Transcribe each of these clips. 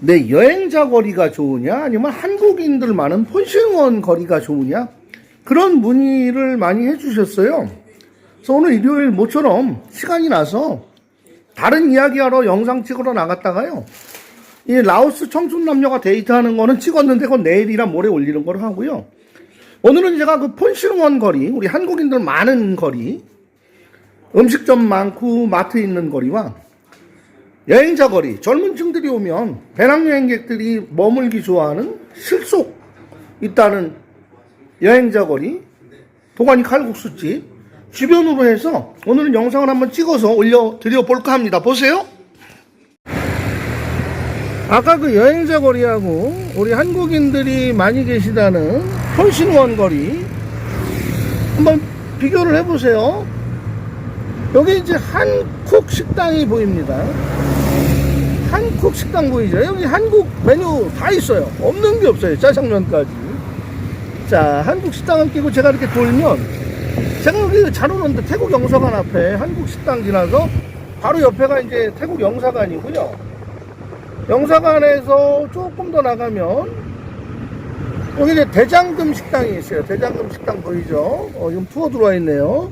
내 여행자 거리가 좋으냐 아니면 한국인들 많은 폰싱원 거리가 좋으냐 그런 문의를 많이 해주셨어요. 그래서 오늘 일요일 모처럼 시간이 나서 다른 이야기하러 영상 찍으러 나갔다가요. 이 라오스 청춘 남녀가 데이트하는 거는 찍었는데 그건 내일이나 모레 올리는 걸 하고요. 오늘은 제가 그 폰싱원 거리, 우리 한국인들 많은 거리, 음식점 많고 마트 있는 거리와 여행자 거리, 젊은 층들이 오면 배낭여행객들이 머물기 좋아하는 실속 있다는 여행자 거리, 도가니 칼국수집 주변으로 해서 오늘은 영상을 한번 찍어서 올려드려 볼까 합니다. 보세요. 아까 그 여행자 거리하고 우리 한국인들이 많이 계시다는 폰신원 거리 한번 비교를 해보세요. 여기 이제 한국 식당이 보입니다. 식당 보이죠? 여기 한국 메뉴 다 있어요. 없는 게 없어요. 짜장면까지. 자, 한국 식당을 끼고 제가 이렇게 돌면 제가 여기 잘 오는데 태국 영사관 앞에 한국 식당 지나서 바로 옆에가 이제 태국 영사관이고요. 영사관에서 조금 더 나가면 여기 이제 대장금 식당이 있어요. 대장금 식당 보이죠? 어, 지금 투어 들어와 있네요.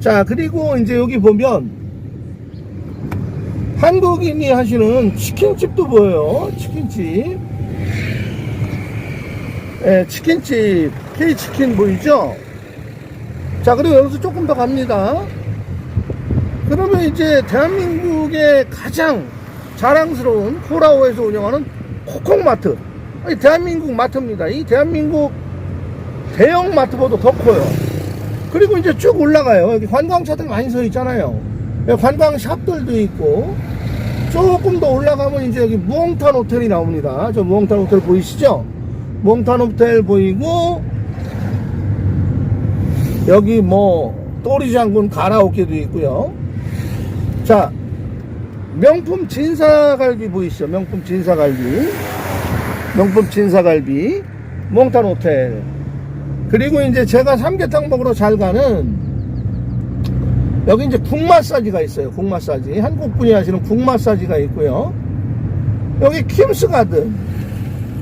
자, 그리고 이제 여기 보면 한국인이 하시는 치킨집도 보여요. 치킨집. 예, 치킨집, K치킨 보이죠? 자, 그리고 여기서 조금 더 갑니다. 그러면 이제 대한민국의 가장 자랑스러운 코라오에서 운영하는 코콩마트. 아니, 대한민국 마트입니다. 이 대한민국 대형 마트보다 더 커요. 그리고 이제 쭉 올라가요. 여기 관광차들 많이 서 있잖아요. 여기 관광 샵들도 있고, 조금 더 올라가면 이제 여기 무엉탄 호텔이 나옵니다. 저 무엉탄 호텔 보이시죠? 무엉탄 호텔 보이고, 여기 뭐, 또리 장군 가라오케도 있고요. 자, 명품 진사갈비 보이시죠? 명품 진사갈비. 명품 진사갈비. 몽탄 호텔. 그리고 이제 제가 삼계탕 먹으러 잘 가는 여기 이제 국 마사지가 있어요. 국 마사지. 한국 분이 하시는 국 마사지가 있고요. 여기 킴스 가든.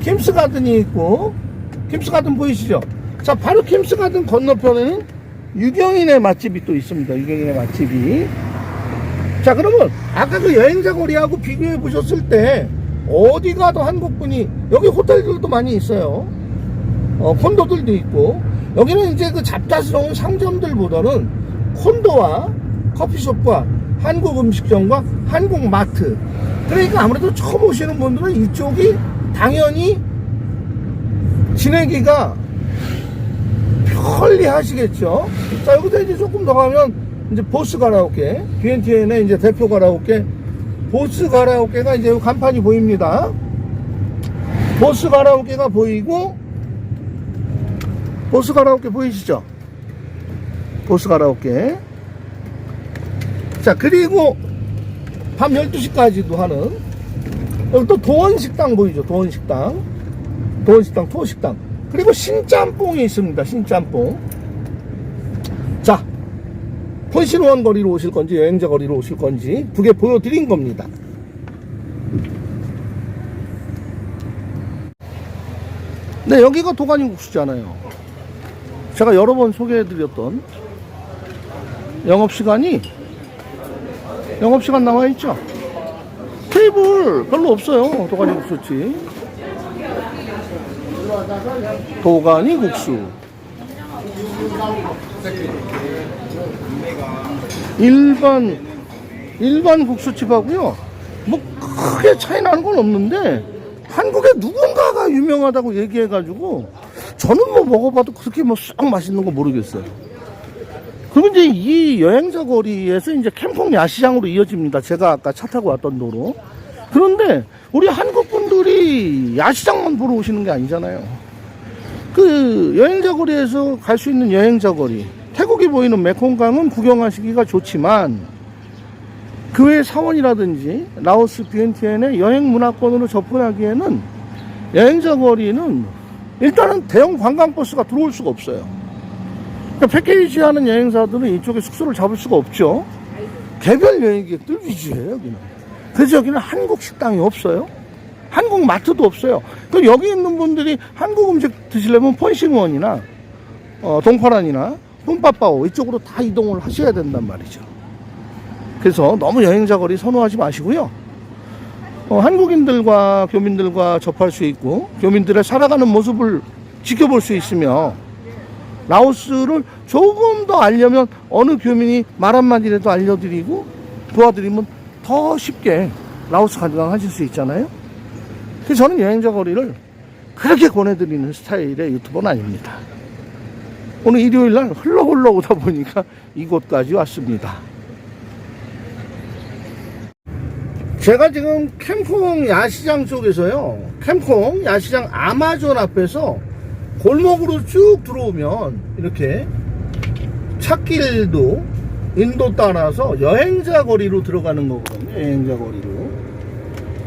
킴스 가든이 있고 킴스 가든 보이시죠? 자, 바로 킴스 가든 건너편에는 유경인의 맛집이 또 있습니다. 유경인의 맛집이. 자, 그러면 아까 그 여행자 거리하고 비교해 보셨을 때 어디 가도 한국 분이 여기 호텔들도 많이 있어요. 어, 콘도들도 있고 여기는 이제 그 잡다스러운 상점들보다는 콘도와 커피숍과 한국 음식점과 한국 마트. 그러니까 아무래도 처음 오시는 분들은 이쪽이 당연히 지내기가 편리 하시겠죠? 자 여기서 이제 조금 더 가면 이제 보스 가라오케 BNTN의 이제 대표 가라오케 보스 가라오케가 이제 간판이 보입니다. 보스 가라오케가 보이고 보스 가라오케 보이시죠? 보스 가라오케. 자, 그리고 밤 12시까지도 하는 여기 또 도원식당 보이죠? 도원식당. 도원식당, 토식당. 그리고 신짬뽕이 있습니다. 신짬뽕. 자, 폰신원 거리로 오실 건지 여행자 거리로 오실 건지 두 개 보여드린 겁니다. 네, 여기가 도가니 국수잖아요. 제가 여러 번 소개해드렸던 영업시간이 영업시간 나와 있죠? 테이블 별로 없어요. 도가니 국수집. 도가니 국수. 일반, 일반 국수집하고요. 뭐 크게 차이 나는 건 없는데 한국에 누군가가 유명하다고 얘기해가지고 저는 뭐 먹어봐도 그렇게 뭐 썩 맛있는 거 모르겠어요. 그럼 이제 이 여행자 거리에서 이제 캠핑 야시장으로 이어집니다. 제가 아까 차 타고 왔던 도로. 그런데 우리 한국 분들이 야시장만 보러 오시는 게 아니잖아요. 그 여행자 거리에서 갈 수 있는 여행자 거리. 태국이 보이는 메콩강은 구경하시기가 좋지만 그 외 사원이라든지 라오스 비엔티엔의 여행 문화권으로 접근하기에는 여행자 거리는 일단은 대형 관광버스가 들어올 수가 없어요. 그러니까 패키지 하는 여행사들은 이쪽에 숙소를 잡을 수가 없죠. 개별 여행객들 위주예요, 여기는. 그래서 여기는 한국 식당이 없어요. 한국 마트도 없어요. 그 여기 있는 분들이 한국 음식 드시려면 펀싱원이나 어, 동파란이나 뿜빠빠오 이쪽으로 다 이동을 하셔야 된단 말이죠. 그래서 너무 여행자 거리 선호하지 마시고요. 어, 한국인들과 교민들과 접할 수 있고 교민들의 살아가는 모습을 지켜볼 수 있으며 라오스를 조금 더 알려면 어느 교민이 말 한마디라도 알려드리고 도와드리면 더 쉽게 라오스 관광하실 수 있잖아요. 그래서 저는 여행자 거리를 그렇게 권해드리는 스타일의 유튜버는 아닙니다. 오늘 일요일 날 흘러 흘러 오다 보니까 이곳까지 왔습니다. 제가 지금 캠콩 야시장 쪽에서요. 캠콩 야시장 아마존 앞에서 골목으로 쭉 들어오면 이렇게 찾길도 인도 따라서 여행자 거리로 들어가는 거거든요. 여행자 거리로.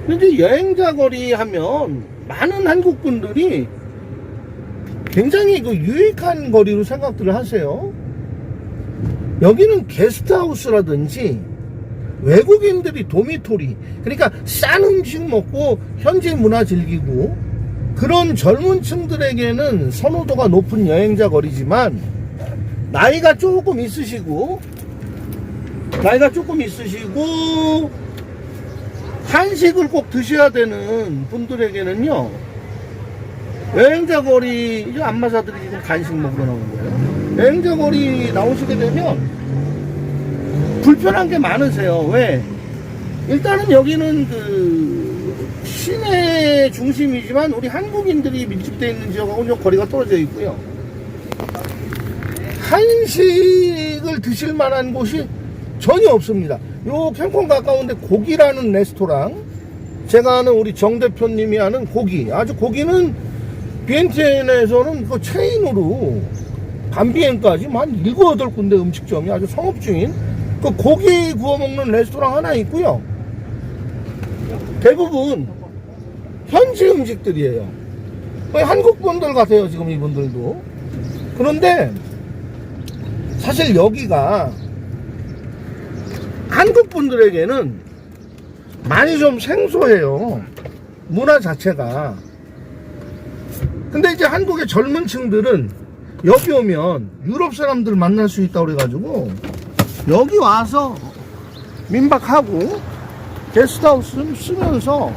근데 여행자 거리 하면 많은 한국 분들이 굉장히 그 유익한 거리로 생각들을 하세요. 여기는 게스트하우스라든지 외국인들이 도미토리 그러니까 싼 음식 먹고 현지 문화 즐기고 그런 젊은 층들에게는 선호도가 높은 여행자 거리지만 나이가 조금 있으시고 나이가 조금 있으시고 한식을 꼭 드셔야 되는 분들에게는요 여행자 거리 안마사들이 지금 간식 먹으러 나오는 거예요 여행자 거리 나오시게 되면 불편한 게 많으세요. 왜? 일단은 여기는 그 시내 중심이지만 우리 한국인들이 밀집되어 있는 지역하고 좀 거리가 떨어져 있고요. 한식을 드실 만한 곳이 전혀 없습니다. 요 캠콘 가까운데 고기라는 레스토랑 제가 아는 우리 정 대표님이 하는 고기 아주 고기는 비엔티엔에서는 그 체인으로 밤비엔까지 뭐한 일곱 여덟 군데 음식점이 아주 성업 중인 그 고기 구워 먹는 레스토랑 하나 있고요. 대부분 현지 음식들이에요. 한국 분들 같아요, 지금 이분들도. 그런데 사실 여기가 한국 분들에게는 많이 좀 생소해요. 문화 자체가. 근데 이제 한국의 젊은 층들은 여기 오면 유럽 사람들 만날 수 있다고 그래가지고 여기 와서 민박하고 게스트하우스 쓰면서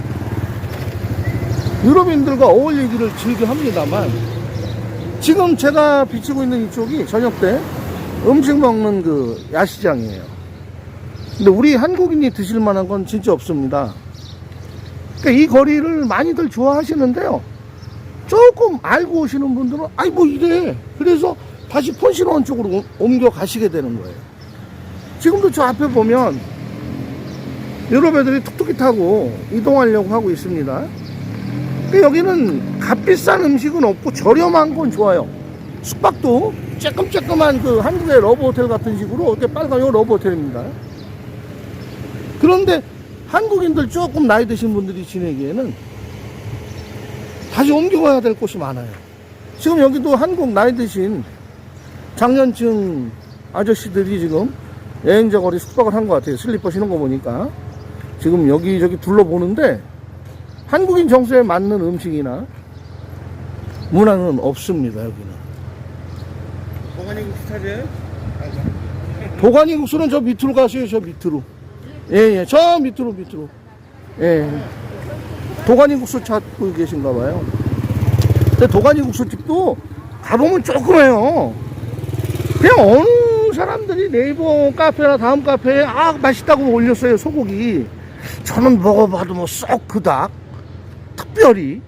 유럽인들과 어울리기를 즐겨 합니다만 지금 제가 비치고 있는 이쪽이 저녁 때 음식 먹는 그 야시장이에요. 근데 우리 한국인이 드실 만한 건 진짜 없습니다. 그러니까 이 거리를 많이들 좋아하시는데요. 조금 알고 오시는 분들은 아이 뭐 이래. 그래서 다시 폰시원 쪽으로 옮겨 가시게 되는 거예요. 지금도 저 앞에 보면 유럽 애들이 툭툭이 타고 이동하려고 하고 있습니다. 근데 여기는 값비싼 음식은 없고 저렴한 건 좋아요. 숙박도 쬐끔쬐끔한 그 한국의 러브 호텔 같은 식으로 이렇게 빨간 요 러브 호텔입니다. 그런데 한국인들 조금 나이 드신 분들이 지내기에는 다시 옮겨가야 될 곳이 많아요. 지금 여기도 한국 나이 드신 장년층 아저씨들이 지금 여행자 거리 숙박을 한 것 같아요. 슬리퍼 신은 거 보니까. 지금 여기저기 둘러보는데 한국인 정서에 맞는 음식이나 문화는 없습니다, 여기는. 보관이 스타일이에요? 도가니 국수는 저 밑으로 가세요, 저 밑으로. 예, 예, 저 밑으로, 밑으로. 예. 도가니 국수 찾고 계신가 봐요. 근데 도가니 국수 집도 가보면 조그매요. 그냥 어느 사람들이 네이버 카페나 다음 카페에 아, 맛있다고 올렸어요, 소고기. 저는 먹어봐도 뭐 썩 그닥. 특별히.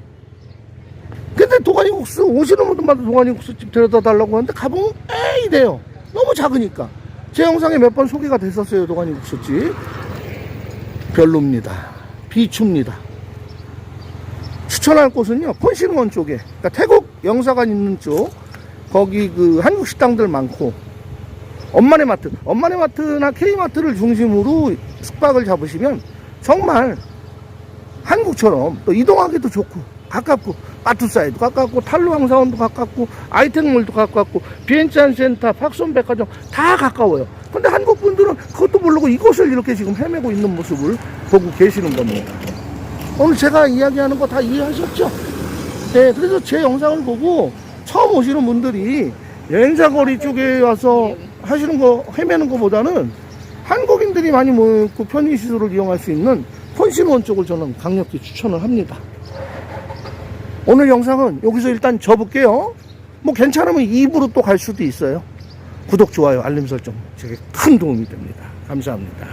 근데 도가니 국수 오시는 분들마다 도가니 국수집 데려다 달라고 하는데 가보면 에이 돼요. 너무 작으니까. 제 영상에 몇 번 소개가 됐었어요, 도가니 국수집. 별로입니다. 비춥니다. 추천할 곳은요, 폰신원 쪽에. 그러니까 태국 영사관 있는 쪽, 거기 그 한국 식당들 많고, 엄마네 마트, 엄마네 마트나 K마트를 중심으로 숙박을 잡으시면 정말 한국처럼 또 이동하기도 좋고, 가깝고, 마트사이도 가깝고, 탈루항사원도 가깝고, 아이템몰도 가깝고, 비엔찬 센터, 팍손 백화점 다 가까워요. 근데 한국 분들은 그것도 모르고 이곳을 이렇게 지금 헤매고 있는 모습을 보고 계시는 겁니다. 오늘 제가 이야기하는 거 다 이해하셨죠? 네, 그래서 제 영상을 보고 처음 오시는 분들이 여행사거리 쪽에 와서 하시는 거, 헤매는 것보다는 한국인들이 많이 모이고 편의시설을 이용할 수 있는 폰신원 쪽을 저는 강력히 추천을 합니다. 오늘 영상은 여기서 일단 접을게요. 뭐 괜찮으면 2부로 또 갈 수도 있어요. 구독, 좋아요, 알림 설정. 제게 큰 도움이 됩니다. 감사합니다.